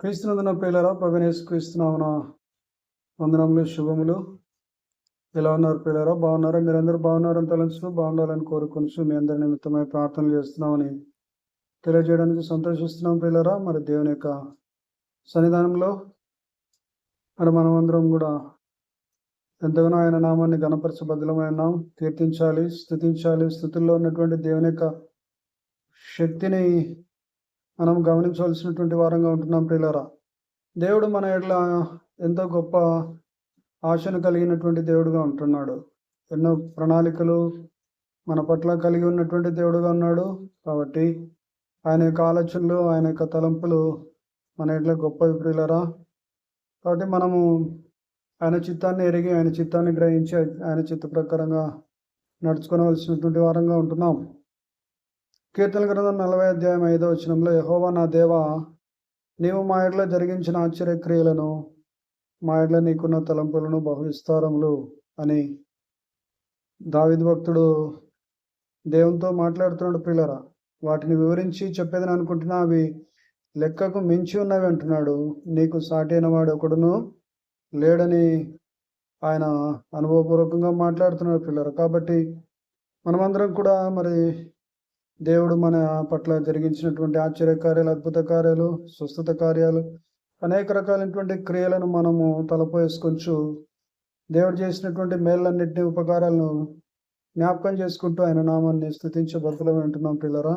క్రీస్తునందున పిల్లరా ప్రగణేశ్ క్రీస్తునామన వందనములు శుభములు. ఎలా ఉన్నారు పిల్లరా బాగున్నారా? మీరందరూ బాగున్నారని తలంచు బాగుండాలని కోరుకొని మీ అందరి నిమిత్తమై ప్రార్థనలు చేస్తున్నామని తెలియజేయడానికి సంతోషిస్తున్నాం పిల్లరా మరి దేవుని యొక్క సన్నిధానంలో మరి మనమందరం కూడా ఎంతగానో ఆయన నామాన్ని గణపరచబద్ధమైన కీర్తించాలి స్థుతించాలి స్థుతుల్లో ఉన్నటువంటి దేవుని యొక్క శక్తిని మనం గమనించవలసినటువంటి వారంగా ఉంటున్నాం ప్రియులరా. దేవుడు మన ఎట్లా ఎంతో గొప్ప ఆశను కలిగినటువంటి దేవుడుగా ఉంటున్నాడు. ఎన్నో ప్రణాళికలు మన పట్ల కలిగి ఉన్నటువంటి దేవుడుగా ఉన్నాడు. కాబట్టి ఆయన యొక్క ఆలోచనలు ఆయన యొక్క తలంపులు మన ఎట్లా గొప్ప ప్రియులరా. కాబట్టి మనము ఆయన చిత్తాన్ని ఎరిగి ఆయన చిత్తాన్ని గ్రహించి ఆయన చిత్త ప్రకారంగా నడుచుకోవలసినటువంటి వారంగా ఉంటున్నాం. కీర్తన గ్రంథం నలభై అధ్యాయం ఐదో వచనంలో యహోవా నా దేవ నీవు మా ఎడ్ల జరిగించిన ఆశ్చర్యక్రియలను మా ఎడ్ల నీకున్న తలంపులను బహువిస్తారములు అని దావిద్ భక్తుడు దేవునితో మాట్లాడుతున్నాడు ప్రియులరా. వాటిని వివరించి చెప్పేదని అనుకుంటున్నా అవి లెక్కకు మించి ఉన్నవి అంటున్నాడు. నీకు సాటైన వాడు ఒకడును లేడని ఆయన అనుభవపూర్వకంగా మాట్లాడుతున్నాడు పిల్లరు కాబట్టి మనమందరం కూడా మరి దేవుడు మన పట్ల జరిగించినటువంటి ఆశ్చర్య కార్యాలు అద్భుత కార్యాలు స్వస్థత కార్యాలు అనేక రకాలైనటువంటి క్రియలను మనము తలపోసుకొచ్చు దేవుడు చేసినటువంటి మేళ్ళన్నింటినీ ఉపకారాలను జ్ఞాపకం చేసుకుంటూ ఆయన నామాన్ని స్థుతించబద్దులం వింటున్నాం పిల్లరా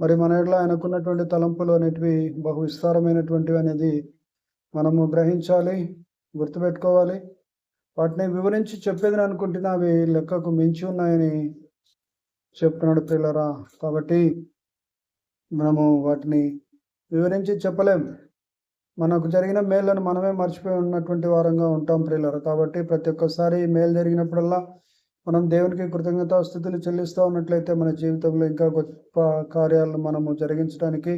మరి మన ఎట్లా ఆయనకున్నటువంటి తలంపులు అనేటివి బహు విస్తారమైనటువంటివి అనేది మనము గ్రహించాలి గుర్తుపెట్టుకోవాలి. వాటిని వివరించి చెప్పేదని అనుకుంటున్నా అవి లెక్కకు మించి ఉన్నాయని చెప్తున్నాడు పిల్లరా కాబట్టి మనము వాటిని వివరించి చెప్పలేం. మనకు జరిగిన మేళ్ళను మనమే మర్చిపోయి ఉన్నటువంటి వారంగా ఉంటాం ప్రియులరు. కాబట్టి ప్రతి ఒక్కసారి మేలు జరిగినప్పుడల్లా మనం దేవునికి కృతజ్ఞత స్థితులు చెల్లిస్తూ ఉన్నట్లయితే మన జీవితంలో ఇంకా గొప్ప కార్యాలను మనము జరిగించడానికి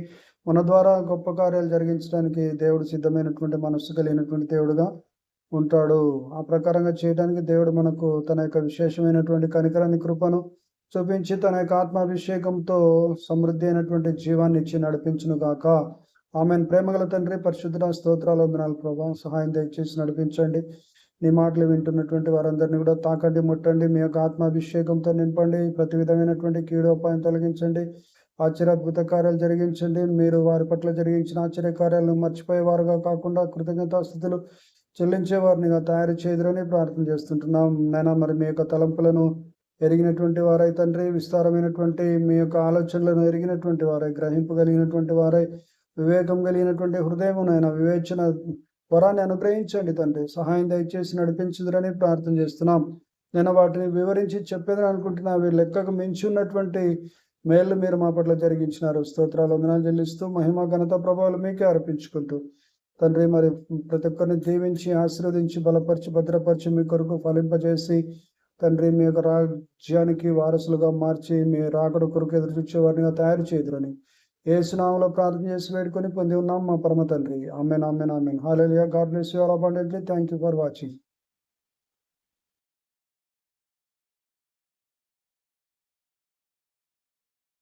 మన ద్వారా గొప్ప కార్యాలు జరిగించడానికి దేవుడు సిద్ధమైనటువంటి మనస్సు కలిగినటువంటి దేవుడుగా ఉంటాడు. ఆ ప్రకారంగా చేయడానికి దేవుడు మనకు తన యొక్క విశేషమైనటువంటి కనికరాన్ని కృపను చూపించి తన యొక్క ఆత్మాభిషేకంతో సమృద్ధి అయినటువంటి జీవాన్ని ఇచ్చి నడిపించును గాక. ఆమెను. ప్రేమగల తండ్రి పరిశుద్ధ స్తోత్రాలు వందనాలు ప్రభావం సహాయం దయచేసి నడిపించండి. నీ మాటలు వింటున్నటువంటి వారందరినీ కూడా తాకండి ముట్టండి. మీ యొక్క ఆత్మాభిషేకంతో నింపండి. ప్రతి విధమైనటువంటి కీడోపాయం తొలగించండి. ఆశ్చర్యాద్భుత కార్యాలు జరిగించండి. మీరు వారి పట్ల జరిగించిన ఆశ్చర్య కార్యాలను మర్చిపోయేవారుగా కాకుండా కృతజ్ఞతాస్థితులు చెల్లించే వారినిగా తయారు చేయదురని ప్రార్థన చేస్తుంటున్నాం. నైనా మరి మీ యొక్క తలంపులను ఎరిగినటువంటి వారై తండ్రి విస్తారమైనటువంటి మీ యొక్క ఆలోచనలను ఎరిగినటువంటి వారై గ్రహింపగలిగినటువంటి వారై వివేకం కలిగినటువంటి హృదయమునైనా వివేచన వరాన్ని అనుగ్రహించండి తండ్రి. సహాయం దయచేసి నడిపించుదురని ప్రార్థన చేస్తున్నాం. నేను వాటిని వివరించి చెప్పేదని అనుకుంటున్నా. అవి లెక్కకు మించి ఉన్నటువంటి మేళ్ళు మీరు మా పట్ల జరిగించినారు. స్తోత్రాలు వందనాలు చెల్లిస్తూ మహిమ ఘనత ప్రభావాలు మీకే అర్పించుకుంటూ తండ్రి మరి ప్రతి ఒక్కరిని దీవించి ఆశీర్వదించి బలపరిచి భద్రపరిచి మీ కొరకు ఫలింపజేసి తండ్రి మీ యొక్క రాజ్యానికి వారసులుగా మార్చి మీ రాకడ కొరకు ఎదురు చూచే తయారు తయారు ఏ సునామంలో ప్రార్థన చేసి వేడుకొని పొంది ఉన్నాం మా పరమ తండ్రి. Amen amen amen hallelujah God bless you all abundantly thank you for watching